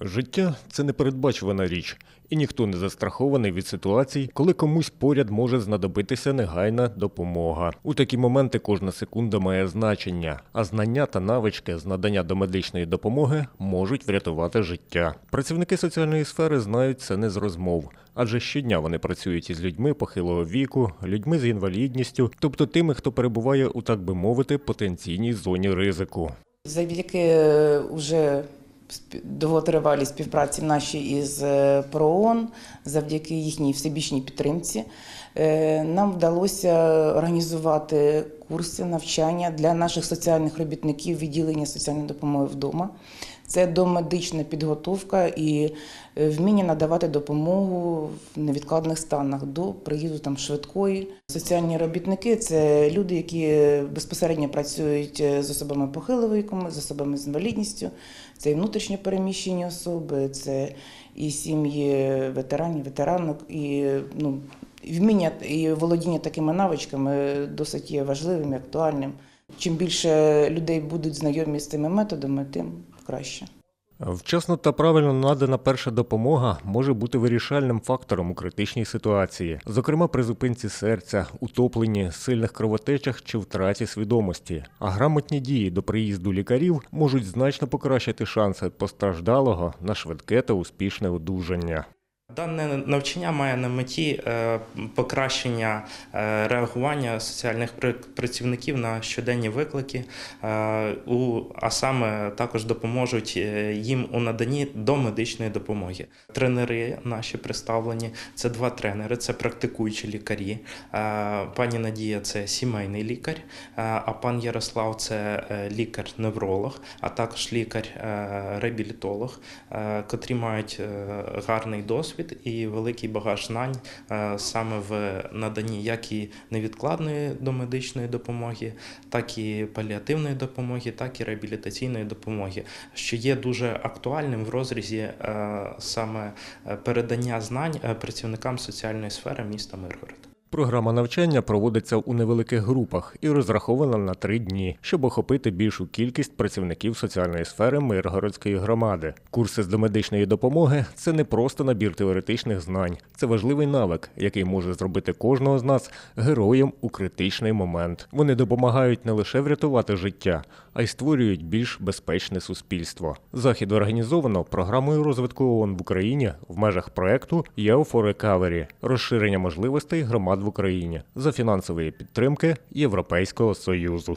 Життя це непередбачувана річ, і ніхто не застрахований від ситуацій, коли комусь поряд може знадобитися негайна допомога. У такі моменти кожна секунда має значення, а знання та навички з надання домедичної допомоги можуть врятувати життя. Працівники соціальної сфери знають це не з розмов, адже щодня вони працюють із людьми похилого віку, людьми з інвалідністю, тобто тими, хто перебуває у так би мовити потенційній зоні ризику. Завдяки е, уже спі- довготривалій співпраці нашій із е, ПРООН, завдяки їхній всебічній підтримці, е, нам вдалося організувати курси навчання для наших соціальних робітників відділення соціальної допомоги вдома. Це домедична підготовка і е, вміння надавати допомогу в невідкладних станах до приїзду там швидкої. Соціальні робітники це люди, які безпосередньо працюють е, з особами похилого віку, з особами з інвалідністю. Це і внутрішньо переміщені особи, це і сім'ї ветеранів, ветеранок, і ну вміння і володіння такими навичками досить є важливим і актуальним. Чим більше людей будуть знайомі з цими методами, тим краще. Вчасно та правильно надана перша допомога може бути вирішальним фактором у критичній ситуації, зокрема при зупинці серця, утопленні, сильних кровотечах чи втраті свідомості. А грамотні дії до приїзду лікарів можуть значно покращити шанси постраждалого на швидке та успішне одужання. Дане навчання має на меті е, покращення е, реагування соціальних працівників на щоденні виклики, е, а саме також допоможуть їм у наданні домедичної допомоги. Тренери наші представлені це два тренери, це практикуючі лікарі. Пані Надія це сімейний лікар, а пан Ярослав це лікар-невролог, а також лікар-реабілітолог, котрі мають гарний досвід і великий багаж знань е, саме в наданні як і невідкладної домедичної допомоги, так і паліативної допомоги, так і реабілітаційної допомоги, що є дуже актуальним в розрізі е, саме е, передання знань працівникам соціальної сфери міста Миргород. Програма навчання проводиться у невеликих групах і розрахована на три дні, щоб охопити більшу кількість працівників соціальної сфери Миргородської громади. Курси з домедичної допомоги це не просто набір теоретичних знань, це важливий навик, який може зробити кожного з нас героєм у критичний момент. Вони допомагають не лише врятувати життя, а й створюють більш безпечне суспільство. Захід організовано програмою розвитку ООН в Україні в межах проекту «Yeo for – розширення можливостей громад в Україні за фінансової підтримки Європейського Союзу.